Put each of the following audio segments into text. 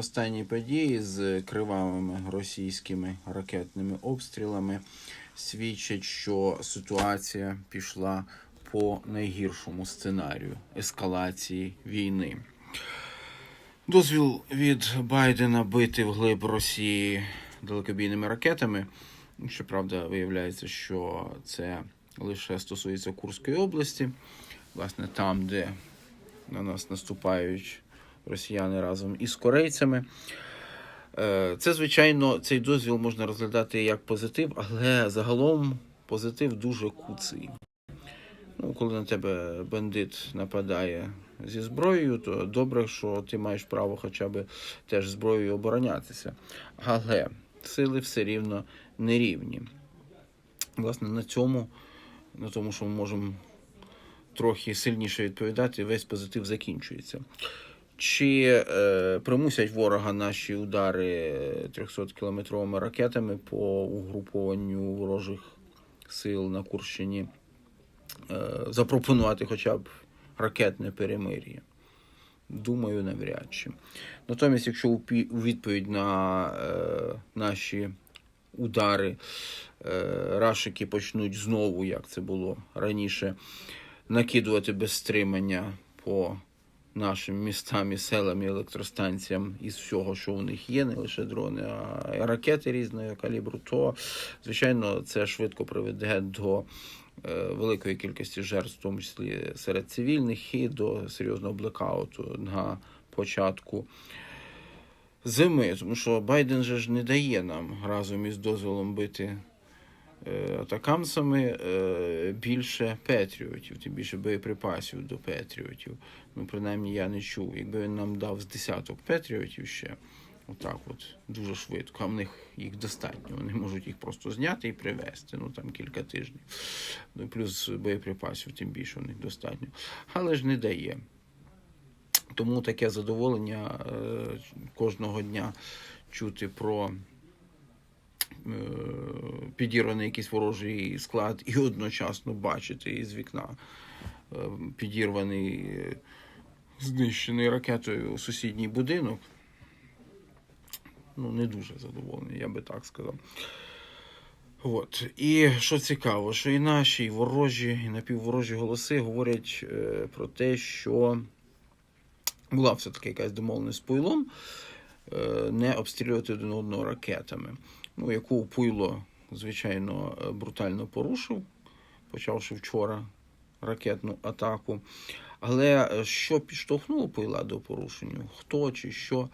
Останні події з кривавими російськими ракетними обстрілами свідчать, що ситуація пішла по найгіршому сценарію ескалації війни. Дозвіл від Байдена бити вглиб Росії далекобійними ракетами. Щоправда, виявляється, що це лише стосується Курської області, власне, там, де на нас наступають росіяни разом із корейцями. Е, Це, звичайно, цей дозвіл можна розглядати як позитив, але загалом позитив дуже куций. Ну, коли на тебе бандит нападає зі зброєю, то добре, що ти маєш право хоча б теж зброєю оборонятися. Але сили все рівно не рівні. Власне, на цьому, на тому, що ми можемо трохи сильніше відповідати, весь позитив закінчується. Чи е, примусять ворога наші удари 300-кілометровими ракетами по угрупованню ворожих сил на Курщині е, запропонувати хоча б ракетне перемир'я? Думаю, навряд чи. Натомість, якщо у відповідь на е, наші удари е, рашики почнуть знову, як це було раніше, накидувати без стримання по нашим містам і селам і електростанціям із всього, що у них є, не лише дрони, а ракети різного калібру, то звичайно це швидко приведе до е, великої кількості жертв, в тому числі серед цивільних, і до серйозного блекауту на початку зими. Тому що Байден же ж не дає нам разом із дозволом бити атакамсами е, більше петріотів, тим більше боєприпасів до петріотів. Ну, принаймні, я не чув. Якби він нам дав з десяток петріотів ще, отак от, дуже швидко, а в них їх достатньо. Вони можуть їх просто зняти і привезти, ну там кілька тижнів. Ну, плюс боєприпасів, тим більше в них достатньо. Але ж не дає. Тому таке задоволення е, кожного дня чути про е, підірваний якийсь ворожий склад і одночасно бачити із вікна е, підірваний, е, знищений ракетою сусідній будинок. Ну, не дуже задоволений, я би так сказав. От. І що цікаво, що і наші, і ворожі, і напівворожі голоси говорять е, про те, що була все-таки якась домовленість з Пуйлом е, не обстрілювати один одного ракетами. Ну, яку Пуйло, звичайно, е, брутально порушив, почавши вчора ракетну атаку. Але е, що підштовхнуло Пуйла до порушення, хто чи що,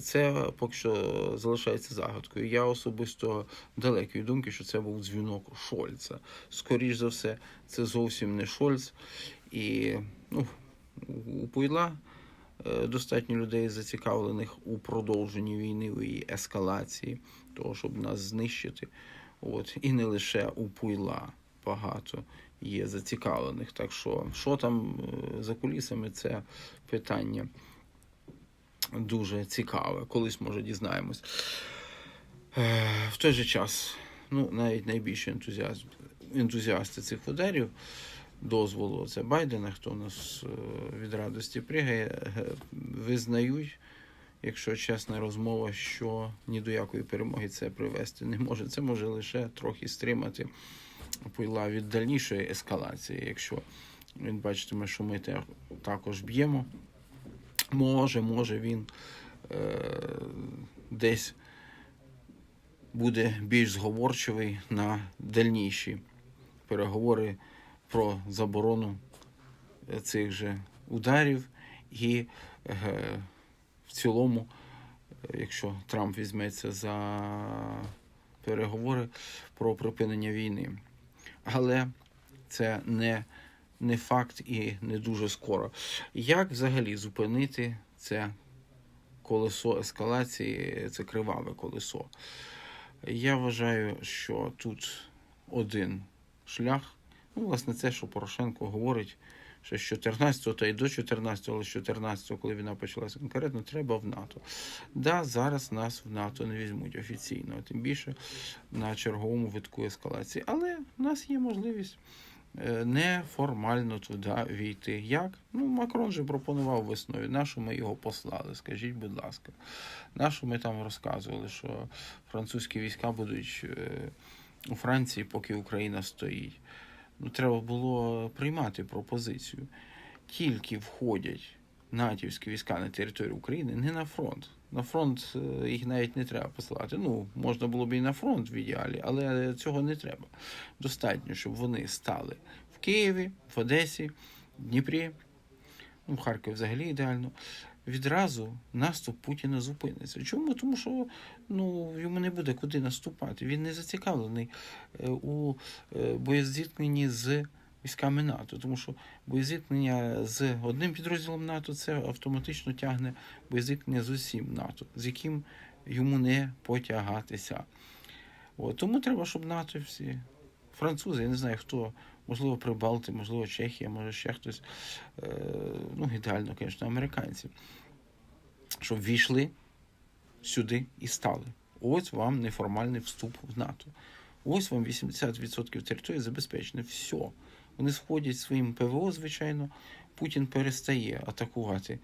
це поки що залишається загадкою. Я особисто далекої думки, що це був дзвінок Шольца. Скоріш за все, це зовсім не Шольц. І ну, у Пуйла е, достатньо людей зацікавлених у продовженні війни, у її ескалації, того, щоб нас знищити. От, і не лише у Пуйла багато є зацікавлених. Так що, що там е, за кулісами, це питання дуже цікаве. Колись, може, дізнаємось. Е, В той же час, ну, навіть найбільші ентузіаст, ентузіасти цих ударів дозволу, це Байдена, хто у нас е, від радості пригає, е, визнають, якщо чесна розмова, що ні до якої перемоги це привести не може. Це може лише трохи стримати пила від дальнішої ескалації, якщо він бачитиме, що ми також б'ємо. Може, може він е, десь буде більш зговорчивий на дальніші переговори про заборону е, цих же ударів. І е, в цілому, е, якщо Трамп візьметься за переговори про припинення війни. Але це не, не факт і не дуже скоро. Як взагалі зупинити це колесо ескалації, це криваве колесо? Я вважаю, що тут один шлях. Ну, власне, це, що Порошенко говорить, що з 14-го та й до 14-го, але з 14-го, коли війна почалася конкретно, треба в НАТО. Да, зараз нас в НАТО не візьмуть офіційно, а тим більше на черговому витку ескалації. Але в нас є можливість е, неформально туди війти. Як? Ну, Макрон же пропонував весною. Нашу ми його послали? Скажіть, будь ласка. Нашу ми там розказували, що французькі війська будуть е, у Франції, поки Україна стоїть. Ну, треба було приймати пропозицію. Тільки входять натівські війська на територію України, не на фронт. На фронт е, їх навіть не треба посилати. Ну, можна було б і на фронт в ідеалі, але цього не треба. Достатньо, щоб вони стали в Києві, в Одесі, в Дніпрі, ну, в Харкові взагалі ідеально. Відразу наступ Путіна зупиниться. Чому? Тому що ну, йому не буде куди наступати. Він не зацікавлений е, у е, боєзіткненні з військами НАТО, тому що боєзіткнення з одним підрозділом НАТО це автоматично тягне боєзіткнення з усім НАТО, з яким йому не потягатися. От, тому треба, щоб НАТО всі французи, я не знаю хто, можливо, Прибалти, можливо, Чехія, може ще хтось, е, ну, ідеально, звісно, американці, щоб війшли сюди і стали. Ось вам неформальний вступ в НАТО. Ось вам 80% території забезпечено. Все. Вони сходять своїм ПВО, звичайно. Путін перестає атакувати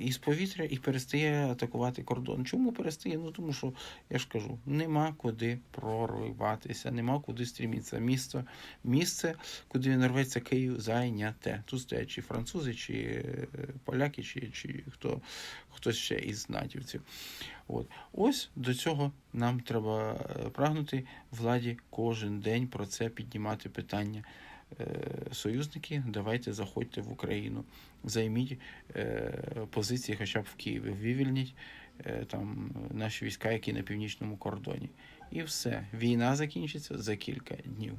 із повітря і перестає атакувати кордон. Чому перестає? Ну тому що я ж кажу, нема куди прориватися, нема куди стрімітися. Місто, місце, куди він рветься Київ, зайняте. Тут стоять чи французи, чи е, поляки, чи, чи хто хтось ще із натівців. От ось до цього нам треба е, прагнути владі кожен день про це піднімати питання. Е, Союзники, давайте заходьте в Україну, займіть е, позиції, хоча б в Києві, вивільніть е, там наші війська, які на північному кордоні, і все. Війна закінчиться за кілька днів.